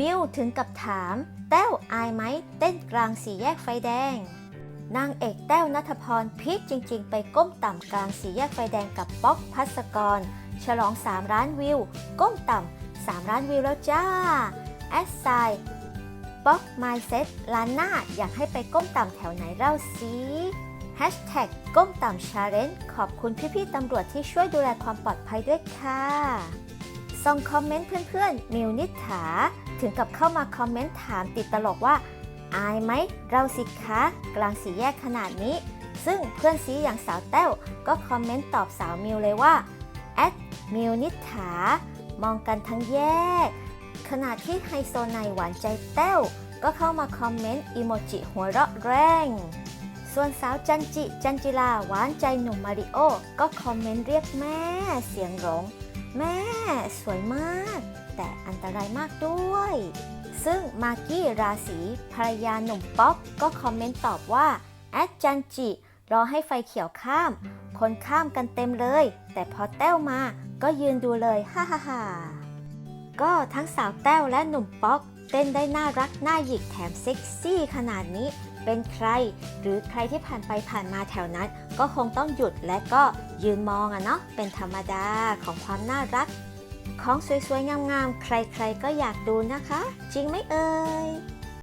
มิวถึงกับถาม แต้วอายไหมเต้นกลางสี่แยกไฟแดง นางเอกแต้วนัทพรพีคจริง ๆ ไปก้มต่ำกลางสี่แยกไฟแดงกับป๊อกพัสกร ฉลอง 3 ล้านวิว ก้มต่ำ3ล้านวิวแล้วจ้า แอดไซป๊อกไมเซ็ตล้านหน้าอยากให้ไปก้มต่ำแถวไหนเล่าสิแฮชแท็กก้มต่ำชาเลนจ์ขอบคุณพี่ๆตำรวจที่ช่วยดูแลความปลอดภัยด้วยค่ะ ส่งคอมเมนต์เพื่อนๆ มิวนิษฐาถึงกับเข้ามาคอมเมนต์ถามติดตลกว่า อายไหม เราสิคะกลางสีแยกขนาดนี้ ซึ่งเพื่อนซีอย่างสาวแต้ว ก็คอมเมนต์ตอบสาวมิวเลยว่าแอดมิวนิษฐามองกันทั้งแยก ขณะที่ไฮโซในหวานใจแต้ว ก็เข้ามาคอมเมนต์อีโมจิหัวเราะแรงส่วนสาวจันจิ จันจิลาหวานใจหนุ่มมาริโอ ก็คอมเมนต์เรียกแม่เสียงหลง แม่สวยมาก แต่อันตรายมากด้วย ซึ่งมากกี้ราศีภรรยาหนุ่มป๊อกก็คอมเมนต์ตอบว่าแอดจันจิรอให้ไฟเขียวข้าม คนข้ามกันเต็มเลย แต่พอแต้วมาก็ยืนดูเลย ฮ่าฮ่าฮ่าก็ทั้งสาวแต้วและหนุ่มป๊อก เต้นได้น่ารักน่าหยิกแถมเซ็กซี่ขนาดนี้ เป็นใคร หรือใครที่ผ่านไปผ่านมาแถวนั้น ก็คงต้องหยุดและก็ยืนมองอะเนาะเป็นธรรมดาของความน่ารัก ของสวยๆงามๆใครๆก็อยากดูนะคะ จริงไหมเอ่ย